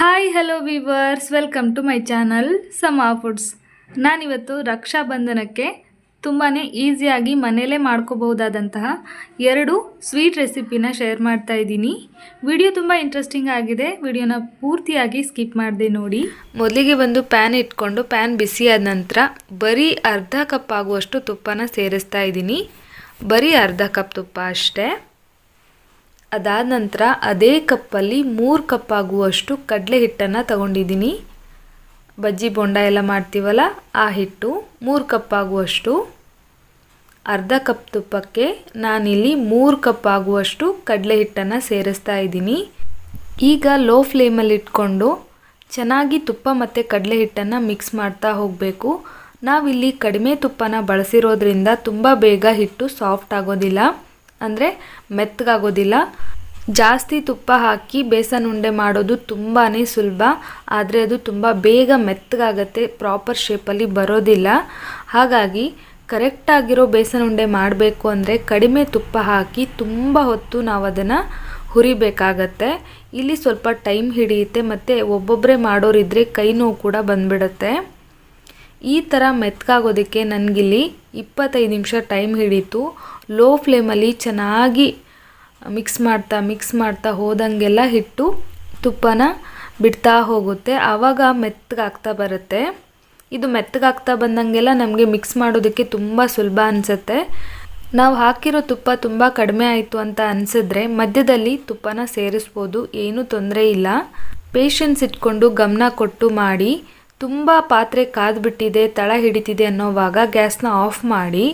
Hi hello viewers welcome to my channel Sama foods ನಾನಿವತ್ತು ರಕ್ಷಾಬಂಧನಕ್ಕೆ ತುಂಬಾ ಈಸಿಯಾಗಿ ಮನೆಯಲ್ಲೇ ಮಾಡ್ಕೋಬಹುದಾದಂತಹ ಎರಡು ಸ್ವೀಟ್ ರೆಸಿಪಿನ ಶೇರ್ ಮಾಡ್ತಾ ಇದ್ದೀನಿ. ವಿಡಿಯೋ ತುಂಬ ಇಂಟ್ರೆಸ್ಟಿಂಗ್ ಆಗಿದೆ. ವಿಡಿಯೋನ ಪೂರ್ತಿಯಾಗಿ ಸ್ಕಿಪ್ ಮಾಡಿದೆ ನೋಡಿ. ಮೊದಲಿಗೆ ಬಂದು ಪ್ಯಾನ್ ಇಟ್ಕೊಂಡು ಪ್ಯಾನ್ ಬಿಸಿಯಾದ ನಂತರ ಬರೀ ಅರ್ಧ ಕಪ್ ಆಗುವಷ್ಟು ತುಪ್ಪನ ಸೇರಿಸ್ತಾ ಇದ್ದೀನಿ. ಬರೀ ಅರ್ಧ ಕಪ್ ತುಪ್ಪ ಅಷ್ಟೇ. ಅದಾದ ನಂತರ ಅದೇ ಕಪ್ಪಲ್ಲಿ ಮೂರು ಕಪ್ ಆಗುವಷ್ಟು ಕಡಲೆ ಹಿಟ್ಟನ್ನು ತಗೊಂಡಿದ್ದೀನಿ. ಬಜ್ಜಿ ಬೊಂಡ ಎಲ್ಲ ಮಾಡ್ತೀವಲ್ಲ, ಆ ಹಿಟ್ಟು ಮೂರು ಕಪ್ ಆಗುವಷ್ಟು ಅರ್ಧ ಕಪ್ ತುಪ್ಪಕ್ಕೆ ನಾನಿಲ್ಲಿ ಮೂರು ಕಪ್ ಆಗುವಷ್ಟು ಕಡಲೆ ಹಿಟ್ಟನ್ನು ಸೇರಿಸ್ತಾ ಇದ್ದೀನಿ. ಈಗ ಲೋ ಫ್ಲೇಮಲ್ಲಿ ಇಟ್ಕೊಂಡು ಚೆನ್ನಾಗಿ ತುಪ್ಪ ಮತ್ತು ಕಡಲೆ ಹಿಟ್ಟನ್ನು ಮಿಕ್ಸ್ ಮಾಡ್ತಾ ಹೋಗಬೇಕು. ನಾವಿಲ್ಲಿ ಕಡಿಮೆ ತುಪ್ಪನ ಬಳಸಿರೋದ್ರಿಂದ ತುಂಬ ಬೇಗ ಹಿಟ್ಟು ಸಾಫ್ಟ್ ಆಗೋದಿಲ್ಲ. ಅಂದರೆ ಮೆತ್ತಗಾಗೋದಿಲ್ಲ. ಜಾಸ್ತಿ ತುಪ್ಪ ಹಾಕಿ ಬೇಸನ್ ಉಂಡೆ ಮಾಡೋದು ತುಂಬಾ ಸುಲಭ. ಆದರೆ ಅದು ತುಂಬ ಬೇಗ ಮೆತ್ತಗಾಗತ್ತೆ ಪ್ರಾಪರ್ ಶೇಪಲ್ಲಿ ಬರೋದಿಲ್ಲ. ಹಾಗಾಗಿ ಕರೆಕ್ಟಾಗಿರೋ ಬೇಸನ್ ಉಂಡೆ ಮಾಡಬೇಕು ಅಂದರೆ ಕಡಿಮೆ ತುಪ್ಪ ಹಾಕಿ ತುಂಬ ಹೊತ್ತು ನಾವು ಅದನ್ನು ಹುರಿಬೇಕಾಗತ್ತೆ. ಇಲ್ಲಿ ಸ್ವಲ್ಪ ಟೈಮ್ ಹಿಡಿಯುತ್ತೆ, ಮತ್ತು ಒಬ್ಬೊಬ್ಬರೇ ಮಾಡೋರಿದ್ರೆ ಕೈ ನೋವು ಕೂಡ ಬಂದ್ಬಿಡುತ್ತೆ. ಈ ಥರ ಮೆತ್ತಗಾಗೋದಕ್ಕೆ ನನಗಿಲ್ಲಿ ಇಪ್ಪತ್ತೈದು ನಿಮಿಷ ಟೈಮ್ ಹಿಡೀತು. ಲೋ ಫ್ಲೇಮಲ್ಲಿ ಚೆನ್ನಾಗಿ ಮಿಕ್ಸ್ ಮಾಡ್ತಾ ಮಿಕ್ಸ್ ಮಾಡ್ತಾ ಹೋದಂಗೆಲ್ಲ ಹಿಟ್ಟು ತುಪ್ಪನ ಬಿಡ್ತಾ ಹೋಗುತ್ತೆ. ಆವಾಗ ಮೆತ್ತಗಾಗ್ತಾ ಬರುತ್ತೆ. ಇದು ಮೆತ್ತಗಾಗ್ತಾ ಬಂದಂಗೆಲ್ಲ ನಮಗೆ ಮಿಕ್ಸ್ ಮಾಡೋದಕ್ಕೆ ತುಂಬ ಸುಲಭ ಅನಿಸುತ್ತೆ. ನಾವು ಹಾಕಿರೋ ತುಪ್ಪ ತುಂಬ ಕಡಿಮೆ ಆಯಿತು ಅಂತ ಅನಿಸಿದ್ರೆ ಮಧ್ಯದಲ್ಲಿ ತುಪ್ಪನ ಸೇರಿಸ್ಬೋದು, ಏನೂ ತೊಂದರೆ ಇಲ್ಲ. ಪೇಷನ್ಸ್ ಇಟ್ಕೊಂಡು ಗಮನ ಕೊಟ್ಟು ಮಾಡಿ, ತುಂಬ ಪಾತ್ರೆ ಕಾದ್ಬಿಟ್ಟಿದೆ, ತಳ ಹಿಡಿತಿದೆ ಅನ್ನೋವಾಗ ಗ್ಯಾಸ್ನ ಆಫ್ ಮಾಡಿ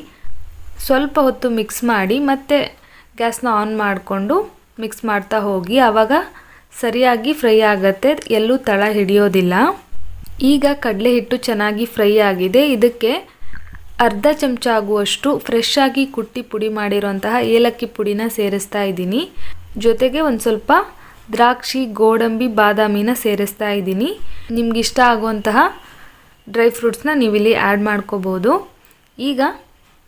ಸ್ವಲ್ಪ ಹೊತ್ತು ಮಿಕ್ಸ್ ಮಾಡಿ ಮತ್ತೆ ಗ್ಯಾಸ್ನ ಆನ್ ಮಾಡಿಕೊಂಡು ಮಿಕ್ಸ್ ಮಾಡ್ತಾ ಹೋಗಿ ಆವಾಗ ಸರಿಯಾಗಿ ಫ್ರೈ ಆಗುತ್ತೆ. ಎಲ್ಲೂ ತಳ ಹಿಡಿಯೋದಿಲ್ಲ. ಈಗ ಕಡಲೆ ಹಿಟ್ಟು ಚೆನ್ನಾಗಿ ಫ್ರೈ ಆಗಿದೆ. ಇದಕ್ಕೆ ಅರ್ಧ ಚಮಚ ಆಗುವಷ್ಟು ಫ್ರೆಶ್ ಆಗಿ ಕುಟ್ಟಿ ಪುಡಿ ಮಾಡಿರುವಂತಹ ಏಲಕ್ಕಿ ಪುಡಿನ ಸೇರಿಸ್ತಾ ಇದ್ದೀನಿ. ಜೊತೆಗೆ ಒಂದು ಸ್ವಲ್ಪ ದ್ರಾಕ್ಷಿ, ಗೋಡಂಬಿ, ಬಾದಾಮಿನ ಸೇರಿಸ್ತಾ ಇದ್ದೀನಿ. ನಿಮ್ಗೆ ಇಷ್ಟ ಆಗುವಂತಹ ಡ್ರೈ ಫ್ರೂಟ್ಸ್ನ ನೀವಿಲ್ಲಿ ಆ್ಯಡ್ ಮಾಡ್ಕೋಬೋದು. ಈಗ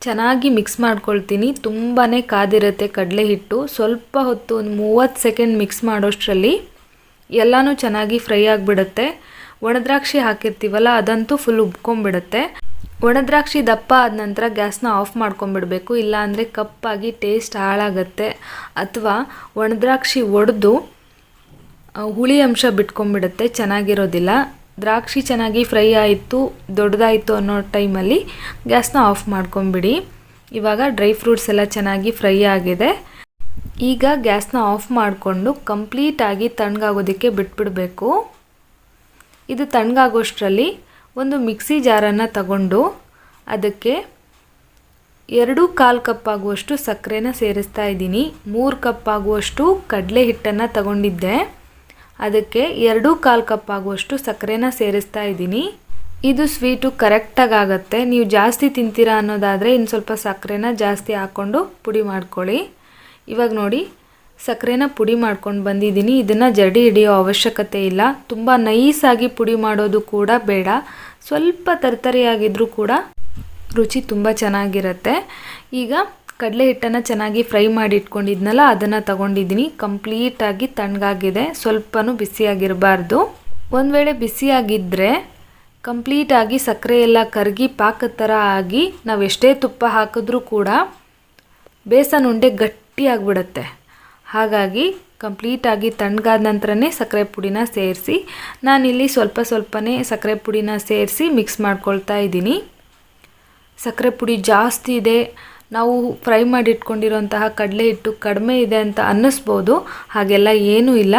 ಚೆನ್ನಾಗಿ ಮಿಕ್ಸ್ ಮಾಡ್ಕೊಳ್ತೀನಿ. ತುಂಬಾ ಕಾದಿರುತ್ತೆ ಕಡಲೆ ಹಿಟ್ಟು. ಸ್ವಲ್ಪ ಹೊತ್ತು ಒಂದು ಮೂವತ್ತು ಸೆಕೆಂಡ್ ಮಿಕ್ಸ್ ಮಾಡೋಷ್ಟರಲ್ಲಿ ಎಲ್ಲನೂ ಚೆನ್ನಾಗಿ ಫ್ರೈ ಆಗಿಬಿಡುತ್ತೆ. ಒಣದ್ರಾಕ್ಷಿ ಹಾಕಿರ್ತೀವಲ್ಲ, ಅದಂತೂ ಫುಲ್ ಉಬ್ಕೊಂಡ್ಬಿಡುತ್ತೆ. ಒಣದ್ರಾಕ್ಷಿ ದಪ್ಪ ಆದ ನಂತರ ಗ್ಯಾಸ್ನ ಆಫ್ ಮಾಡ್ಕೊಂಬಿಡಬೇಕು ಇಲ್ಲಾಂದರೆ ಕಪ್ಪಾಗಿ ಟೇಸ್ಟ್ ಹಾಳಾಗತ್ತೆ. ಅಥವಾ ಒಣದ್ರಾಕ್ಷಿ ಒಡೆದು ಹುಳಿ ಅಂಶ ಬಿಟ್ಕೊಂಡ್ಬಿಡುತ್ತೆ, ಚೆನ್ನಾಗಿರೋದಿಲ್ಲ. ದ್ರಾಕ್ಷಿ ಚೆನ್ನಾಗಿ ಫ್ರೈ ಆಯಿತು, ದೊಡ್ಡದಾಯಿತು ಅನ್ನೋ ಟೈಮಲ್ಲಿ ಗ್ಯಾಸ್ನ ಆಫ್ ಮಾಡ್ಕೊಂಬಿಡಿ. ಇವಾಗ ಡ್ರೈ ಫ್ರೂಟ್ಸ್ ಎಲ್ಲ ಚೆನ್ನಾಗಿ ಫ್ರೈ ಆಗಿದೆ. ಈಗ ಗ್ಯಾಸ್ನ ಆಫ್ ಮಾಡಿಕೊಂಡು ಕಂಪ್ಲೀಟಾಗಿ ತಣ್ಣಗಾಗೋದಕ್ಕೆ ಬಿಟ್ಬಿಡಬೇಕು. ಇದು ತಣ್ಣಗಾಗೋಷ್ಟರಲ್ಲಿ ಒಂದು ಮಿಕ್ಸಿ ಜಾರನ್ನು ತಗೊಂಡು ಅದಕ್ಕೆ ಎರಡು ಕಾಲು ಕಪ್ ಆಗುವಷ್ಟು ಸಕ್ಕರೆನ ಸೇರಿಸ್ತಾ ಇದ್ದೀನಿ. ಮೂರು ಕಪ್ ಆಗುವಷ್ಟು ಕಡಲೆ ಹಿಟ್ಟನ್ನು ತಗೊಂಡಿದ್ದೆ. ಅದಕ್ಕೆ ಎರಡು ಕಾಲು ಕಪ್ ಆಗುವಷ್ಟು ಸಕ್ಕರೆನ ಸೇರಿಸ್ತಾ ಇದ್ದೀನಿ. ಇದು ಸ್ವೀಟು ಕರೆಕ್ಟಾಗಿ ಆಗುತ್ತೆ ನೀವು ಜಾಸ್ತಿ ತಿಂತೀರಾ ಅನ್ನೋದಾದರೆ ಇನ್ನು ಸ್ವಲ್ಪ ಸಕ್ಕರೆನ ಜಾಸ್ತಿ ಹಾಕ್ಕೊಂಡು ಪುಡಿ ಮಾಡ್ಕೊಳ್ಳಿ. ಇವಾಗ ನೋಡಿ, ಸಕ್ಕರೆನ ಪುಡಿ ಮಾಡ್ಕೊಂಡು ಬಂದಿದ್ದೀನಿ. ಇದನ್ನು ಜಡಿ ಹಿಡಿಯೋ ಅವಶ್ಯಕತೆ ಇಲ್ಲ. ತುಂಬ ನೈಸಾಗಿ ಪುಡಿ ಮಾಡೋದು ಕೂಡ ಬೇಡ. ಸ್ವಲ್ಪ ತರ್ತರಿಯಾಗಿದ್ದರೂ ಕೂಡ ರುಚಿ ತುಂಬ ಚೆನ್ನಾಗಿರುತ್ತೆ. ಈಗ ಕಡಲೆ ಹಿಟ್ಟನ್ನು ಚೆನ್ನಾಗಿ ಫ್ರೈ ಮಾಡಿ ಇಟ್ಕೊಂಡಿದ್ನಲ್ಲ ಅದನ್ನು ತಗೊಂಡಿದ್ದೀನಿ. ಕಂಪ್ಲೀಟಾಗಿ ತಣ್ಣಗಾಗಿದೆ. ಸ್ವಲ್ಪನೂ ಬಿಸಿಯಾಗಿರಬಾರ್ದು. ಒಂದು ವೇಳೆ ಬಿಸಿಯಾಗಿದ್ದರೆ ಕಂಪ್ಲೀಟಾಗಿ ಸಕ್ಕರೆ ಎಲ್ಲ ಕರಗಿ ಪಾಕದ ಥರ ಆಗಿ ನಾವು ಎಷ್ಟೇ ತುಪ್ಪ ಹಾಕಿದ್ರೂ ಕೂಡ ಬೇಸನ್ ಉಂಡೆ ಗಟ್ಟಿಯಾಗಿಬಿಡತ್ತೆ. ಹಾಗಾಗಿ ಕಂಪ್ಲೀಟಾಗಿ ತಣ್ಣಗಾದ ನಂತರನೇ ಸಕ್ಕರೆ ಪುಡಿನ ಸೇರಿಸಿ, ನಾನಿಲ್ಲಿ ಸ್ವಲ್ಪ ಸ್ವಲ್ಪನೇ ಸಕ್ಕರೆ ಪುಡಿನ ಸೇರಿಸಿ ಮಿಕ್ಸ್ ಮಾಡ್ಕೊಳ್ತಾ ಇದ್ದೀನಿ. ಸಕ್ಕರೆ ಪುಡಿ ಜಾಸ್ತಿ ಇದೆ. ನಾವು ಫ್ರೈ ಮಾಡಿ ಇಟ್ಕೊಂಡಿರುವಂತಹ ಕಡಲೆ ಹಿಟ್ಟು ಕಡಿಮೆ ಇದೆ ಅಂತ ಅನ್ನಿಸ್ಬೋದು. ಹಾಗೆಲ್ಲ ಏನೂ ಇಲ್ಲ.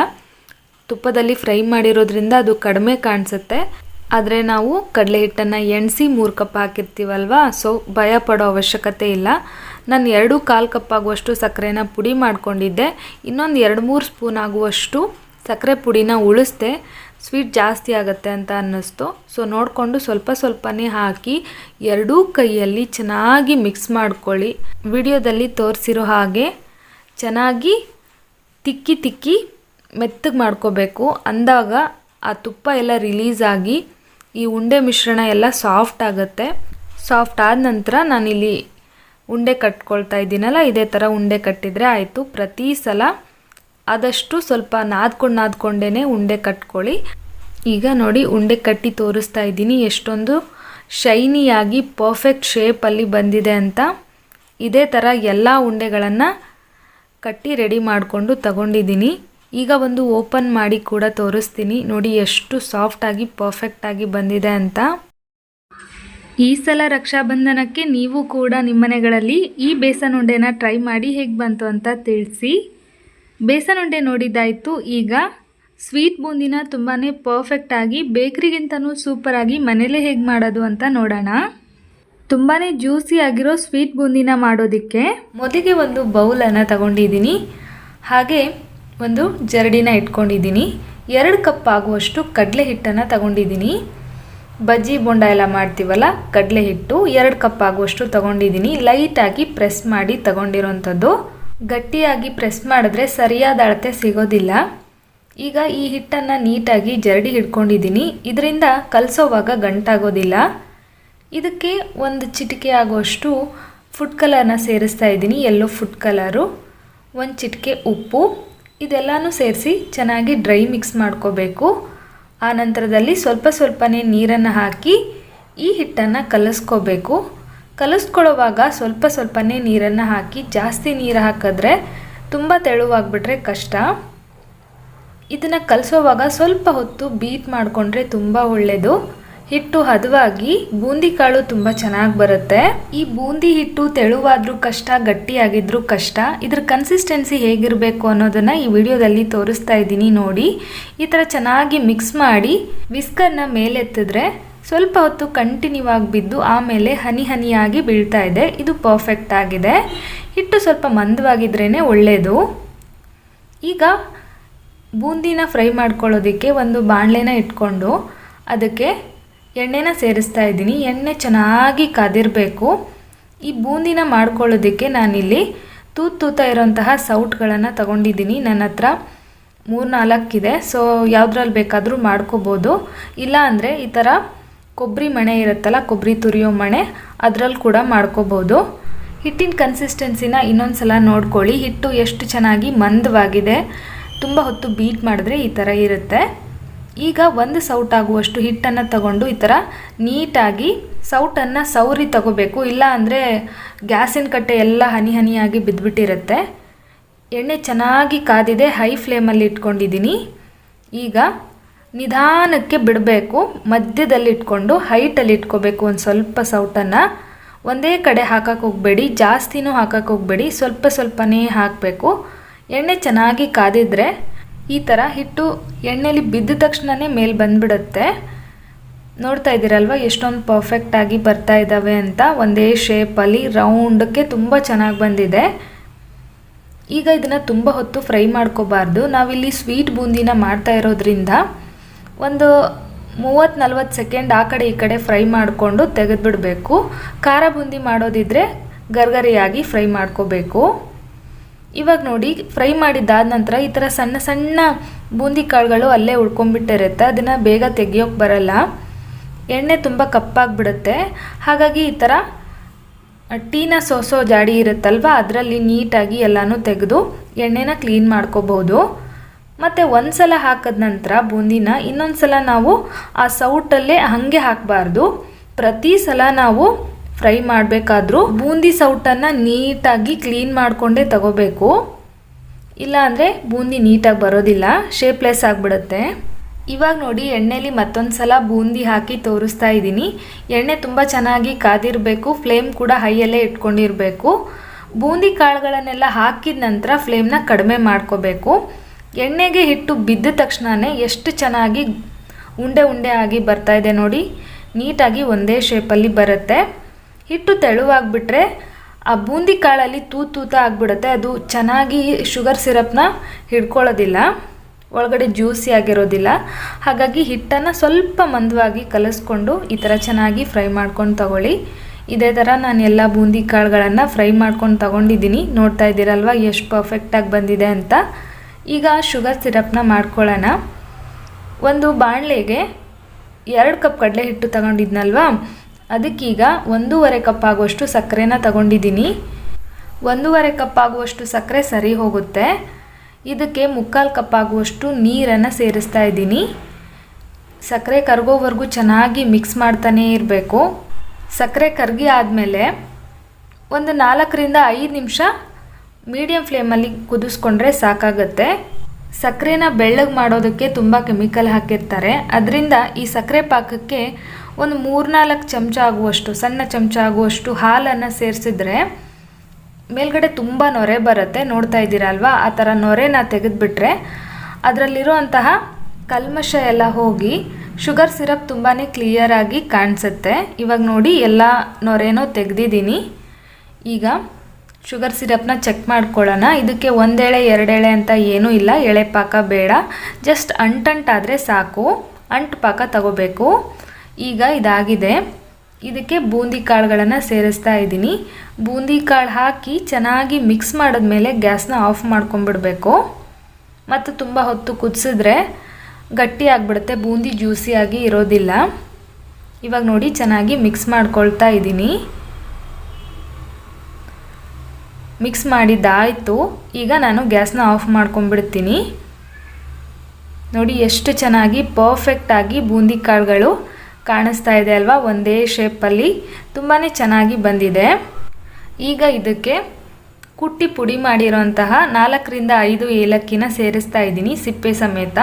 ತುಪ್ಪದಲ್ಲಿ ಫ್ರೈ ಮಾಡಿರೋದ್ರಿಂದ ಅದು ಕಡಿಮೆ ಕಾಣಿಸುತ್ತೆ. ಆದರೆ ನಾವು ಕಡಲೆ ಹಿಟ್ಟನ್ನು ಎಣಸಿ ಮೂರು ಕಪ್ ಹಾಕಿರ್ತೀವಲ್ವ? ಸೊ, ಭಯ ಪಡೋ ಅವಶ್ಯಕತೆ ಇಲ್ಲ. ನಾನು ಎರಡು ಕಾಲು ಕಪ್ ಆಗುವಷ್ಟು ಸಕ್ಕರೆನ ಪುಡಿ ಮಾಡಿಕೊಂಡಿದ್ದೆ. ಇನ್ನೊಂದು ಎರಡು ಮೂರು ಸ್ಪೂನ್ ಆಗುವಷ್ಟು ಸಕ್ಕರೆ ಪುಡಿನ ಉಳಿಸ್ದೆ. ಸ್ವೀಟ್ ಜಾಸ್ತಿ ಆಗುತ್ತೆ ಅಂತ ಅನ್ನಿಸ್ತು. ಸೊ ನೋಡಿಕೊಂಡು ಸ್ವಲ್ಪ ಸ್ವಲ್ಪನೇ ಹಾಕಿ ಎರಡೂ ಕೈಯಲ್ಲಿ ಚೆನ್ನಾಗಿ ಮಿಕ್ಸ್ ಮಾಡ್ಕೊಳ್ಳಿ. ವಿಡಿಯೋದಲ್ಲಿ ತೋರಿಸಿರೋ ಹಾಗೆ ಚೆನ್ನಾಗಿ ತಿಕ್ಕಿ ತಿಕ್ಕಿ ಮೆತ್ತಗೆ ಮಾಡ್ಕೋಬೇಕು. ಅಂದಾಗ ಆ ತುಪ್ಪ ಎಲ್ಲ ರಿಲೀಸ್ ಆಗಿ ಈ ಉಂಡೆ ಮಿಶ್ರಣ ಎಲ್ಲ ಸಾಫ್ಟ್ ಆಗುತ್ತೆ. ಸಾಫ್ಟ್ ಆದ ನಂತರ ನಾನಿಲ್ಲಿ ಉಂಡೆ ಕಟ್ಕೊಳ್ತಾ ಇದ್ದೀನಲ್ಲ, ಇದೇ ಥರ ಉಂಡೆ ಕಟ್ಟಿದರೆ ಆಯಿತು. ಪ್ರತಿ ಸಲ ಆದಷ್ಟು ಸ್ವಲ್ಪ ನಾದ್ಕೊಂಡು ನಾದ್ಕೊಂಡೇ ಉಂಡೆ ಕಟ್ಕೊಳ್ಳಿ. ಈಗ ನೋಡಿ ಉಂಡೆ ಕಟ್ಟಿ ತೋರಿಸ್ತಾ ಇದ್ದೀನಿ. ಎಷ್ಟೊಂದು ಶೈನಿಯಾಗಿ ಪರ್ಫೆಕ್ಟ್ ಶೇಪಲ್ಲಿ ಬಂದಿದೆ ಅಂತ. ಇದೇ ಥರ ಎಲ್ಲ ಉಂಡೆಗಳನ್ನು ಕಟ್ಟಿ ರೆಡಿ ಮಾಡಿಕೊಂಡು ತಗೊಂಡಿದ್ದೀನಿ. ಈಗ ಒಂದು ಓಪನ್ ಮಾಡಿ ಕೂಡ ತೋರಿಸ್ತೀನಿ. ನೋಡಿ ಎಷ್ಟು ಸಾಫ್ಟಾಗಿ ಪರ್ಫೆಕ್ಟಾಗಿ ಬಂದಿದೆ ಅಂತ. ಈ ಸಲ ರಕ್ಷಾಬಂಧನಕ್ಕೆ ನೀವು ಕೂಡ ನಿಮ್ಮನೆಗಳಲ್ಲಿ ಈ ಬೇಸನ್ ಉಂಡೆನ ಟ್ರೈ ಮಾಡಿ ಹೇಗೆ ಬಂತು ಅಂತ ತಿಳಿಸಿ. ಬೇಸನ್ ಉಂಡೆ ನೋಡಿದ್ದಾಯಿತು. ಈಗ ಸ್ವೀಟ್ ಬೂಂದಿನ ತುಂಬಾ ಪರ್ಫೆಕ್ಟಾಗಿ ಬೇಕ್ರಿಗಿಂತನೂ ಸೂಪರಾಗಿ ಮನೇಲೇ ಹೇಗೆ ಮಾಡೋದು ಅಂತ ನೋಡೋಣ. ತುಂಬಾ ಜ್ಯೂಸಿ ಆಗಿರೋ ಸ್ವೀಟ್ ಬೂಂದಿನ ಮಾಡೋದಕ್ಕೆ ಮೊದಲಿಗೆ ಒಂದು ಬೌಲನ್ನು ತಗೊಂಡಿದ್ದೀನಿ. ಹಾಗೆ ಒಂದು ಜರಡಿನ ಇಟ್ಕೊಂಡಿದ್ದೀನಿ. ಎರಡು ಕಪ್ ಆಗುವಷ್ಟು ಕಡಲೆ ಹಿಟ್ಟನ್ನು ತಗೊಂಡಿದ್ದೀನಿ. ಬಜ್ಜಿ ಬೋಂಡ ಎಲ್ಲ ಮಾಡ್ತೀವಲ್ಲ ಕಡಲೆ ಹಿಟ್ಟು ಎರಡು ಕಪ್ ಆಗುವಷ್ಟು ತಗೊಂಡಿದ್ದೀನಿ. ಲೈಟಾಗಿ ಪ್ರೆಸ್ ಮಾಡಿ ತಗೊಂಡಿರೋಂಥದ್ದು. ಗಟ್ಟಿಯಾಗಿ ಪ್ರೆಸ್ ಮಾಡಿದ್ರೆ ಸರಿಯಾದ ಅಳತೆ ಸಿಗೋದಿಲ್ಲ. ಈಗ ಈ ಹಿಟ್ಟನ್ನು ನೀಟಾಗಿ ಜರಡಿ ಹಿಡ್ಕೊಂಡಿದ್ದೀನಿ. ಇದರಿಂದ ಕಲಸೋವಾಗ ಗಂಟಾಗೋದಿಲ್ಲ. ಇದಕ್ಕೆ ಒಂದು ಚಿಟಿಕೆ ಆಗುವಷ್ಟು ಫುಡ್ ಕಲರ್ನ ಸೇರಿಸ್ತಾ ಇದ್ದೀನಿ. ಎಲ್ಲೋ ಫುಡ್ ಕಲರು, ಒಂದು ಚಿಟಿಕೆ ಉಪ್ಪು, ಇದೆಲ್ಲನೂ ಸೇರಿಸಿ ಚೆನ್ನಾಗಿ ಡ್ರೈ ಮಿಕ್ಸ್ ಮಾಡ್ಕೋಬೇಕು. ಆ ನಂತರದಲ್ಲಿ ಸ್ವಲ್ಪ ಸ್ವಲ್ಪನೇ ನೀರನ್ನು ಹಾಕಿ ಈ ಹಿಟ್ಟನ್ನು ಕಲಿಸ್ಕೋಬೇಕು. ಕಲಿಸ್ಕೊಳ್ಳೋವಾಗ ಸ್ವಲ್ಪ ಸ್ವಲ್ಪನೇ ನೀರನ್ನು ಹಾಕಿ ಜಾಸ್ತಿ ನೀರು ಹಾಕಿದ್ರೆ ತುಂಬ ತೆಳುವಾಗ್ಬಿಟ್ರೆ ಕಷ್ಟ. ಇದನ್ನು ಕಲಿಸೋವಾಗ ಸ್ವಲ್ಪ ಹೊತ್ತು ಬೀಟ್ ಮಾಡಿಕೊಂಡ್ರೆ ತುಂಬ ಒಳ್ಳೆಯದು ಹಿಟ್ಟು ಹದವಾಗಿ ಬೂಂದಿ ಕಾಳು ತುಂಬ ಚೆನ್ನಾಗಿ ಬರುತ್ತೆ. ಈ ಬೂಂದಿ ಹಿಟ್ಟು ತೆಳುವಾದರೂ ಕಷ್ಟ, ಗಟ್ಟಿಯಾಗಿದ್ರೂ ಕಷ್ಟ, ಇದ್ರ ಕನ್ಸಿಸ್ಟೆನ್ಸಿ ಹೇಗಿರಬೇಕು ಅನ್ನೋದನ್ನು ಈ ವಿಡಿಯೋದಲ್ಲಿ ತೋರಿಸ್ತಾ ಇದ್ದೀನಿ ನೋಡಿ. ಈ ಥರ ಚೆನ್ನಾಗಿ ಮಿಕ್ಸ್ ಮಾಡಿ ವಿಸ್ಕರ್ನ ಮೇಲೆತ್ತಿದ್ರೆ ಸ್ವಲ್ಪ ಹೊತ್ತು ಕಂಟಿನ್ಯೂ ಆಗಿ ಬಿದ್ದು ಆಮೇಲೆ ಹನಿ ಹನಿಯಾಗಿ ಬೀಳ್ತಾ ಇದೆ. ಇದು ಪರ್ಫೆಕ್ಟ್ ಆಗಿದೆ. ಹಿಟ್ಟು ಸ್ವಲ್ಪ ಮಂದವಾಗಿದ್ರೇ ಒಳ್ಳೆಯದು ಈಗ ಬೂಂದಿನ ಫ್ರೈ ಮಾಡ್ಕೊಳ್ಳೋದಕ್ಕೆ ಒಂದು ಬಾಣಲೆನ ಇಟ್ಕೊಂಡು ಅದಕ್ಕೆ ಎಣ್ಣೆನ ಸೇರಿಸ್ತಾ ಇದ್ದೀನಿ. ಎಣ್ಣೆ ಚೆನ್ನಾಗಿ ಕಾದಿರಬೇಕು. ಈ ಬೂಂದಿನ ಮಾಡ್ಕೊಳ್ಳೋದಕ್ಕೆ ನಾನಿಲ್ಲಿ ತೂತ್ ತೂತ ಇರೋಂತಹ ಸೌಟ್ಗಳನ್ನು ತಗೊಂಡಿದ್ದೀನಿ. ನನ್ನ ಹತ್ರ ಮೂರು ನಾಲ್ಕಿದೆ ಸೊ, ಯಾವುದ್ರಲ್ಲಿ ಬೇಕಾದರೂ ಮಾಡ್ಕೋಬೋದು. ಇಲ್ಲ ಅಂದರೆ ಈ ಥರ ಕೊಬ್ಬರಿ ಮಣೆ ಇರುತ್ತಲ್ಲ ಕೊಬ್ಬರಿ ತುರಿಯೋ ಮಣೆ, ಅದರಲ್ಲಿ ಕೂಡ ಮಾಡ್ಕೋಬೋದು. ಹಿಟ್ಟಿನ ಕನ್ಸಿಸ್ಟೆನ್ಸಿನ ಇನ್ನೊಂದು ಸಲ ನೋಡ್ಕೊಳ್ಳಿ. ಹಿಟ್ಟು ಎಷ್ಟು ಚೆನ್ನಾಗಿ ಮಂದವಾಗಿದೆ. ತುಂಬ ಹೊತ್ತು ಬೀಟ್ ಮಾಡಿದ್ರೆ ಈ ಥರ ಇರುತ್ತೆ. ಈಗ ಒಂದು ಸೌಟ್ ಆಗುವಷ್ಟು ಹಿಟ್ಟನ್ನು ತಗೊಂಡು ಈ ಥರ ನೀಟಾಗಿ ಸೌಟನ್ನು ಸೌರಿ ತಗೋಬೇಕು. ಇಲ್ಲ ಅಂದರೆ ಗ್ಯಾಸಿನ ಕಟ್ಟೆ ಎಲ್ಲ ಹನಿ ಹನಿಯಾಗಿ ಬಿದ್ದುಬಿಟ್ಟಿರುತ್ತೆ ಎಣ್ಣೆ ಚೆನ್ನಾಗಿ ಕಾದಿದೆ. ಹೈ ಫ್ಲೇಮಲ್ಲಿ ಇಟ್ಕೊಂಡಿದ್ದೀನಿ. ಈಗ ನಿಧಾನಕ್ಕೆ ಬಿಡಬೇಕು ಮಧ್ಯದಲ್ಲಿ ಇಟ್ಕೊಂಡು ಹೈಟಲ್ಲಿ ಇಟ್ಕೋಬೇಕು ಒಂದು ಸ್ವಲ್ಪ ಸೌಟನ್ನು. ಒಂದೇ ಕಡೆ ಹಾಕಕ್ಕೆ ಹೋಗಬೇಡಿ, ಜಾಸ್ತಿನೂ ಹಾಕಕ್ಕೆ ಹೋಗಬೇಡಿ, ಸ್ವಲ್ಪ ಸ್ವಲ್ಪನೇ ಹಾಕಬೇಕು. ಎಣ್ಣೆ ಚೆನ್ನಾಗಿ ಕಾದಿದ್ರೆ ಈ ಥರ ಹಿಟ್ಟು ಎಣ್ಣೆಲಿ ಬಿದ್ದ ತಕ್ಷಣವೇ ಮೇಲೆ ಬಂದ್ಬಿಡುತ್ತೆ. ನೋಡ್ತಾ ಇದ್ದೀರಲ್ವ, ಎಷ್ಟೊಂದು ಪರ್ಫೆಕ್ಟಾಗಿ ಬರ್ತಾ ಇದ್ದಾವೆ ಅಂತ. ಒಂದೇ ಶೇಪಲ್ಲಿ ರೌಂಡಕ್ಕೆ ತುಂಬ ಚೆನ್ನಾಗಿ ಬಂದಿದೆ. ಈಗ ಇದನ್ನು ತುಂಬ ಹೊತ್ತು ಫ್ರೈ ಮಾಡ್ಕೋಬಾರ್ದು. ನಾವಿಲ್ಲಿ ಸ್ವೀಟ್ ಬೂಂದಿನ ಮಾಡ್ತಾ ಇರೋದ್ರಿಂದ ಒಂದು ಮೂವತ್ತು ನಲ್ವತ್ತು ಸೆಕೆಂಡ್ ಆ ಕಡೆ ಈ ಕಡೆ ಫ್ರೈ ಮಾಡಿಕೊಂಡು ತೆಗೆದುಬಿಡಬೇಕು. ಖಾರ ಬೂಂದಿ ಮಾಡೋದಿದ್ರೆ ಗರ್ಗರಿಯಾಗಿ ಫ್ರೈ ಮಾಡ್ಕೋಬೇಕು. ಇವಾಗ ನೋಡಿ ಫ್ರೈ ಮಾಡಿದ್ದಾದ ನಂತರ ಈ ಥರ ಸಣ್ಣ ಸಣ್ಣ ಬೂಂದಿ ಕಾಳುಗಳು ಅಲ್ಲೇ ಉಳ್ಕೊಂಡ್ಬಿಟ್ಟಿರುತ್ತೆ. ಅದನ್ನು ಬೇಗ ತೆಗಿಯೋಕ್ಕೆ ಬರಲ್ಲ. ಎಣ್ಣೆ ತುಂಬ ಕಪ್ಪಾಗಿಬಿಡುತ್ತೆ. ಹಾಗಾಗಿ ಈ ಥರ ಟೀನ ಸೋಸೋ ಜಾಡಿ ಇರುತ್ತಲ್ವ, ಅದರಲ್ಲಿ ನೀಟಾಗಿ ಎಲ್ಲನೂ ತೆಗೆದು ಎಣ್ಣೆನ ಕ್ಲೀನ್ ಮಾಡ್ಕೋಬೋದು ಮತ್ತು ಒಂದು ಸಲ ಹಾಕಿದ ನಂತರ ಬೂಂದಿನ ಇನ್ನೊಂದು ಸಲ ನಾವು ಆ ಸೌಟಲ್ಲೇ ಹಾಗೆ ಹಾಕಬಾರ್ದು. ಪ್ರತಿ ಸಲ ನಾವು ಫ್ರೈ ಮಾಡಬೇಕಾದ್ರೂ ಬೂಂದಿ ಸೌಟನ್ನು ನೀಟಾಗಿ ಕ್ಲೀನ್ ಮಾಡಿಕೊಂಡೇ ತಗೋಬೇಕು. ಇಲ್ಲಾಂದರೆ ಬೂಂದಿ ನೀಟಾಗಿ ಬರೋದಿಲ್ಲ ಶೇಪ್ಲೆಸ್ ಆಗಿಬಿಡುತ್ತೆ. ಇವಾಗ ನೋಡಿ ಎಣ್ಣೆಲಿ ಮತ್ತೊಂದು ಸಲ ಬೂಂದಿ ಹಾಕಿ ತೋರಿಸ್ತಾ ಇದ್ದೀನಿ. ಎಣ್ಣೆ ತುಂಬ ಚೆನ್ನಾಗಿ ಕಾದಿರಬೇಕು, ಫ್ಲೇಮ್ ಕೂಡ ಹೈಯಲ್ಲೇ ಇಟ್ಕೊಂಡಿರಬೇಕು. ಬೂಂದಿ ಕಾಳುಗಳನ್ನೆಲ್ಲ ಹಾಕಿದ ನಂತರ ಫ್ಲೇಮ್ನ ಕಡಿಮೆ ಮಾಡ್ಕೋಬೇಕು. ಎಣ್ಣೆಗೆ ಹಿಟ್ಟು ಬಿದ್ದ ತಕ್ಷಣವೇ ಎಷ್ಟು ಚೆನ್ನಾಗಿ ಉಂಡೆ ಉಂಡೆ ಆಗಿ ಬರ್ತಾ ಇದೆ ನೋಡಿ. ನೀಟಾಗಿ ಒಂದೇ ಶೇಪಲ್ಲಿ ಬರುತ್ತೆ. ಹಿಟ್ಟು ತೆಳುವಾಗಿಬಿಟ್ರೆ ಆ ಬೂಂದಿ ಕಾಳಲ್ಲಿ ತೂತು ತೂತ ಆಗಿಬಿಡುತ್ತೆ. ಅದು ಚೆನ್ನಾಗಿ ಶುಗರ್ ಸಿರಪ್ನ ಹಿಡ್ಕೊಳ್ಳೋದಿಲ್ಲ. ಒಳಗಡೆ ಜ್ಯೂಸಿ ಆಗಿರೋದಿಲ್ಲ. ಹಾಗಾಗಿ ಹಿಟ್ಟನ್ನು ಸ್ವಲ್ಪ ಮಂದವಾಗಿ ಕಲಸ್ಕೊಂಡು ಈ ಥರ ಚೆನ್ನಾಗಿ ಫ್ರೈ ಮಾಡ್ಕೊಂಡು ತಗೊಳ್ಳಿ. ಇದೇ ಥರ ನಾನು ಎಲ್ಲ ಬೂಂದಿ ಕಾಳುಗಳನ್ನು ಫ್ರೈ ಮಾಡ್ಕೊಂಡು ತಗೊಂಡಿದ್ದೀನಿ. ನೋಡ್ತಾ ಇದ್ದೀರಲ್ವ, ಎಷ್ಟು ಪರ್ಫೆಕ್ಟಾಗಿ ಬಂದಿದೆ ಅಂತ. ಈಗ ಶುಗರ್ ಸಿರಪ್ನ ಮಾಡ್ಕೊಳ್ಳೋಣ. ಒಂದು ಬಾಣಲೆಗೆ ಎರಡು ಕಪ್ ಕಡಲೆ ಹಿಟ್ಟು ತಗೊಂಡಿದ್ನಲ್ವಾ? ಅದಕ್ಕೀಗ ಒಂದೂವರೆ ಕಪ್ ಆಗುವಷ್ಟು ಸಕ್ಕರೆನ ತಗೊಂಡಿದ್ದೀನಿ. ಒಂದೂವರೆ ಕಪ್ ಆಗುವಷ್ಟು ಸಕ್ಕರೆ ಸರಿ ಹೋಗುತ್ತೆ. ಇದಕ್ಕೆ ಮುಕ್ಕಾಲು ಕಪ್ ಆಗುವಷ್ಟು ನೀರನ್ನು ಸೇರಿಸ್ತಾ ಇದ್ದೀನಿ. ಸಕ್ಕರೆ ಕರಗೋವರೆಗೂ ಚೆನ್ನಾಗಿ ಮಿಕ್ಸ್ ಮಾಡ್ತಾನೇ ಇರಬೇಕು. ಸಕ್ಕರೆ ಕರಗಿ ಆದಮೇಲೆ ಒಂದು ನಾಲ್ಕರಿಂದ ಐದು ನಿಮಿಷ ಮೀಡಿಯಮ್ ಫ್ಲೇಮಲ್ಲಿ ಕುದಿಸ್ಕೊಂಡ್ರೆ ಸಾಕಾಗುತ್ತೆ. ಸಕ್ಕರೆನ ಬೆಳ್ಳಗೆ ಮಾಡೋದಕ್ಕೆ ತುಂಬ ಕೆಮಿಕಲ್ ಹಾಕಿರ್ತಾರೆ. ಅದರಿಂದ ಈ ಸಕ್ಕರೆ ಪಾಕಕ್ಕೆ ಒಂದು ಮೂರ್ನಾಲ್ಕು ಚಮಚ ಆಗುವಷ್ಟು, ಸಣ್ಣ ಚಮಚ ಆಗುವಷ್ಟು ಹಾಲನ್ನು ಸೇರಿಸಿದ್ರೆ ಮೇಲ್ಗಡೆ ತುಂಬ ನೊರೆ ಬರುತ್ತೆ. ನೋಡ್ತಾ ಇದ್ದೀರಾ ಅಲ್ವಾ ಆ ಥರ ನೊರೆನ ತೆಗೆದುಬಿಟ್ರೆ ಅದರಲ್ಲಿರುವಂತಹ ಕಲ್ಮಶ ಎಲ್ಲ ಹೋಗಿ ಶುಗರ್ ಸಿರಪ್ ತುಂಬಾ ಕ್ಲಿಯರಾಗಿ ಕಾಣಿಸುತ್ತೆ. ಇವಾಗ ನೋಡಿ ಎಲ್ಲ ನೊರೆನೂ ತೆಗೆದಿದ್ದೀನಿ. ಈಗ ಶುಗರ್ ಸಿರಪ್ನ ಚೆಕ್ ಮಾಡ್ಕೊಳ್ಳೋಣ. ಇದಕ್ಕೆ ಒಂದೆಳೆ, ಎರಡೆಳೆ ಅಂತ ಏನೂ ಇಲ್ಲ. ಎಳೆ ಪಾಕ ಬೇಡ. ಜಸ್ಟ್ ಅಂಟಂಟಾದರೆ ಸಾಕು. ಅಂಟು ಪಾಕ ತಗೋಬೇಕು. ಈಗ ಇದಾಗಿದೆ. ಇದಕ್ಕೆ ಬೂಂದಿ ಕಾಳುಗಳನ್ನು ಸೇರಿಸ್ತಾ ಇದ್ದೀನಿ. ಬೂಂದಿ ಕಾಳು ಹಾಕಿ ಚೆನ್ನಾಗಿ ಮಿಕ್ಸ್ ಮಾಡಿದ್ಮೇಲೆ ಗ್ಯಾಸ್ನ ಆಫ್ ಮಾಡ್ಕೊಂಬಿಡಬೇಕು. ಮತ್ತು ತುಂಬ ಹೊತ್ತು ಕುದಿಸಿದ್ರೆ ಗಟ್ಟಿ ಆಗಿಬಿಡುತ್ತೆ. ಬೂಂದಿ ಜ್ಯೂಸಿಯಾಗಿ ಇರೋದಿಲ್ಲ. ಇವಾಗ ನೋಡಿ ಚೆನ್ನಾಗಿ ಮಿಕ್ಸ್ ಮಾಡ್ಕೊಳ್ತಾ ಇದ್ದೀನಿ. ಮಿಕ್ಸ್ ಮಾಡಿದ್ದಾಯಿತು. ಈಗ ನಾನು ಗ್ಯಾಸ್ನ ಆಫ್ ಮಾಡ್ಕೊಂಬಿಡ್ತೀನಿ ನೋಡಿ ಎಷ್ಟು ಚೆನ್ನಾಗಿ ಪರ್ಫೆಕ್ಟಾಗಿ ಬೂಂದಿ ಕಾಳುಗಳು ಕಾಣಿಸ್ತಾ ಇದೆ ಅಲ್ವಾ? ಒಂದೇ ಶೇಪಲ್ಲಿ ತುಂಬಾ ಚೆನ್ನಾಗಿ ಬಂದಿದೆ. ಈಗ ಇದಕ್ಕೆ ಕುಟ್ಟಿ ಪುಡಿ ಮಾಡಿರೋಂತಹ ನಾಲ್ಕರಿಂದ ಐದು ಏಲಕ್ಕಿನ ಸೇರಿಸ್ತಾ ಇದ್ದೀನಿ ಸಿಪ್ಪೆ ಸಮೇತ.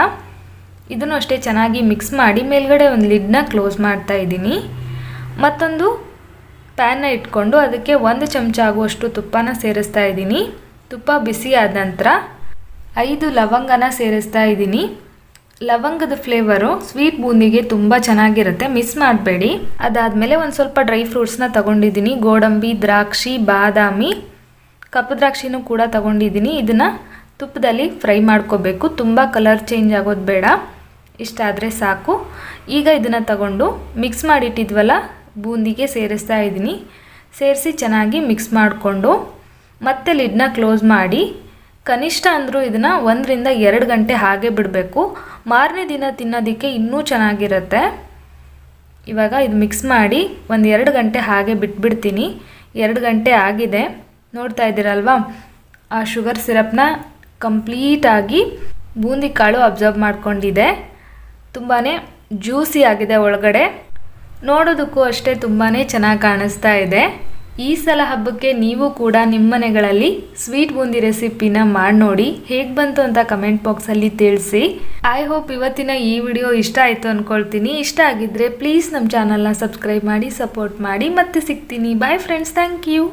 ಇದನ್ನು ಅಷ್ಟೇ ಚೆನ್ನಾಗಿ ಮಿಕ್ಸ್ ಮಾಡಿ ಮೇಲ್ಗಡೆ ಒಂದು ಲಿಡ್ನ ಕ್ಲೋಸ್ ಮಾಡ್ತಾ ಇದ್ದೀನಿ. ಮತ್ತೊಂದು ಪ್ಯಾನ್ನ ಇಟ್ಕೊಂಡು ಅದಕ್ಕೆ ಒಂದು ಚಮಚ ಆಗುವಷ್ಟು ತುಪ್ಪನ ಸೇರಿಸ್ತಾ ಇದ್ದೀನಿ. ತುಪ್ಪ ಬಿಸಿ ಆದ ನಂತರ ಐದು ಲವಂಗನ ಸೇರಿಸ್ತಾ ಇದ್ದೀನಿ. ಲವಂಗದ ಫ್ಲೇವರು ಸ್ವೀಟ್ ಬೂಂದಿಗೆ ತುಂಬ ಚೆನ್ನಾಗಿರುತ್ತೆ. ಮಿಸ್ ಮಾಡಬೇಡಿ. ಅದಾದಮೇಲೆ ಒಂದು ಸ್ವಲ್ಪ ಡ್ರೈ ಫ್ರೂಟ್ಸ್ನ ತಗೊಂಡಿದ್ದೀನಿ. ಗೋಡಂಬಿ, ದ್ರಾಕ್ಷಿ, ಬಾದಾಮಿ, ಕಪ್ಪು ದ್ರಾಕ್ಷಿನೂ ಕೂಡ ತಗೊಂಡಿದ್ದೀನಿ. ಇದನ್ನು ತುಪ್ಪದಲ್ಲಿ ಫ್ರೈ ಮಾಡ್ಕೋಬೇಕು. ತುಂಬ ಕಲರ್ ಚೇಂಜ್ ಆಗೋದು ಬೇಡ. ಇಷ್ಟಾದರೆ ಸಾಕು. ಈಗ ಇದನ್ನು ತಗೊಂಡು ಮಿಕ್ಸ್ ಮಾಡಿಟ್ಟಿದ್ವಲ್ಲ ಬೂಂದಿಗೆ ಸೇರಿಸ್ತಾ ಇದ್ದೀನಿ. ಸೇರಿಸಿ ಚೆನ್ನಾಗಿ ಮಿಕ್ಸ್ ಮಾಡಿಕೊಂಡು ಮತ್ತೆ ಲಿಡ್ನ ಕ್ಲೋಸ್ ಮಾಡಿ ಕನಿಷ್ಠ ಅಂದರೂ ಇದನ್ನು ಒಂದರಿಂದ ಎರಡು ಗಂಟೆ ಹಾಗೆ ಬಿಡಬೇಕು. ಮಾರನೇ ದಿನ ತಿನ್ನೋದಕ್ಕೆ ಇನ್ನೂ ಚೆನ್ನಾಗಿರುತ್ತೆ. ಇವಾಗ ಇದು ಮಿಕ್ಸ್ ಮಾಡಿ ಒಂದು ಎರಡು ಗಂಟೆ ಹಾಗೆ ಬಿಟ್ಬಿಡ್ತೀನಿ. ಎರಡು ಗಂಟೆ ಆಗಿದೆ. ನೋಡ್ತಾ ಇದ್ದೀರಲ್ವಾ? ಆ ಶುಗರ್ ಸಿರಪ್ನ ಕಂಪ್ಲೀಟಾಗಿ ಬೂಂದಿ ಕಾಳು ಅಬ್ಸರ್ವ್ ಮಾಡ್ಕೊಂಡಿದೆ. ತುಂಬಾ ಜ್ಯೂಸಿ ಆಗಿದೆ ಒಳಗಡೆ. ನೋಡೋದಕ್ಕೂ ಅಷ್ಟೇ ತುಂಬಾ ಚೆನ್ನಾಗಿ ಕಾಣಿಸ್ತಾ ಇದೆ. ಈ ಸಲ ಹಬ್ಬಕ್ಕೆ ನೀವು ಕೂಡ ನಿಮ್ಮ ಮನೆಗಳಲ್ಲಿ ಸ್ವೀಟ್ ಬೂಂದಿ ರೆಸಿಪಿನ ಮಾಡಿ ನೋಡಿ ಹೇಗೆ ಬಂತು ಅಂತ ಕಮೆಂಟ್ ಬಾಕ್ಸಲ್ಲಿ ತಿಳಿಸಿ. ಐ ಹೋಪ್ ಇವತ್ತಿನ ಈ ವಿಡಿಯೋ ಇಷ್ಟ ಆಯಿತು ಅಂದ್ಕೊಳ್ತೀನಿ ಇಷ್ಟ ಆಗಿದ್ದರೆ ಪ್ಲೀಸ್ ನಮ್ಮ ಚಾನಲ್ನ ಸಬ್ಸ್ಕ್ರೈಬ್ ಮಾಡಿ, ಸಪೋರ್ಟ್ ಮಾಡಿ. ಮತ್ತೆ ಸಿಗ್ತೀನಿ. Bye friends thank you